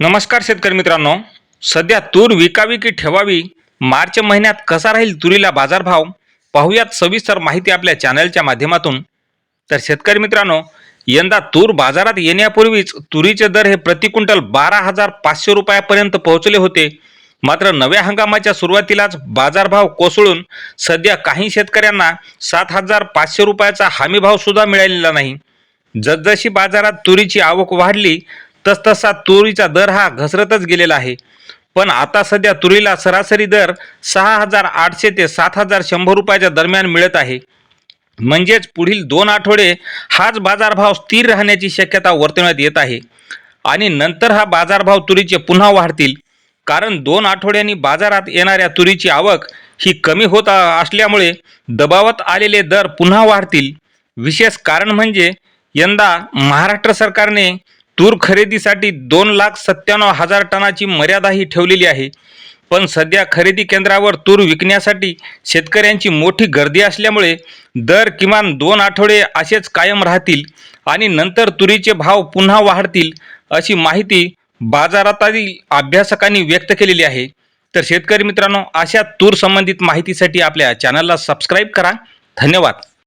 नमस्कार शेतकरी मित्रांनो. सध्या तूर विकावी की ठेवावी मार्च महिन्यात कसा राहील तुरीला बाजारभाव पाहूयात सविस्तर माहिती आपल्या चॅनलच्या माध्यमातून. तर शेतकरी मित्रांनो यंदा तूर बाजारात येण्यापूर्वीच तुरीचे दर हे प्रति क्विंटल बारा हजार पाचशे रुपयापर्यंत पोहोचले होते. मात्र नव्या हंगामाच्या सुरुवातीलाच बाजारभाव कोसळून सध्या काही शेतकऱ्यांना सात हजार पाचशे रुपयाचा हमीभाव सुद्धा मिळालेला नाही. जसजशी बाजारात तुरीची आवक वाढली तसतसा तुरीचा दर हा घसरतच गेलेला आहे. पण आता सध्या तुरीला सरासरी दर सहा हजार आठशे ते सात हजार शंभर रुपयाच्या दरम्यान मिळत आहे. म्हणजेच पुढील दोन आठवडे हाच बाजारभाव स्थिर राहण्याची शक्यता वर्तवण्यात येत आहे. आणि नंतर हा बाजारभाव तुरीचे पुन्हा वाढतील. कारण दोन आठवड्यांनी बाजारात येणाऱ्या तुरीची आवक ही कमी होत असल्यामुळे दबावात आलेले दर पुन्हा वाढतील. विशेष कारण म्हणजे यंदा महाराष्ट्र सरकारने तूर खरेदीसाठी दोन लाख सत्त्याण्णव हजार टनाची मर्यादाही ठेवलेली आहे. पण सध्या खरेदी केंद्रावर तूर विकण्यासाठी शेतकऱ्यांची मोठी गर्दी असल्यामुळे दर किमान दोन आठवडे असेच कायम राहतील आणि नंतर तुरीचे भाव पुन्हा वाढतील अशी माहिती बाजारातील अभ्यासकांनी व्यक्त केलेली आहे. तर शेतकरी मित्रांनो अशा तूर संबंधित माहितीसाठी आपल्या चॅनलला सबस्क्राईब करा. धन्यवाद.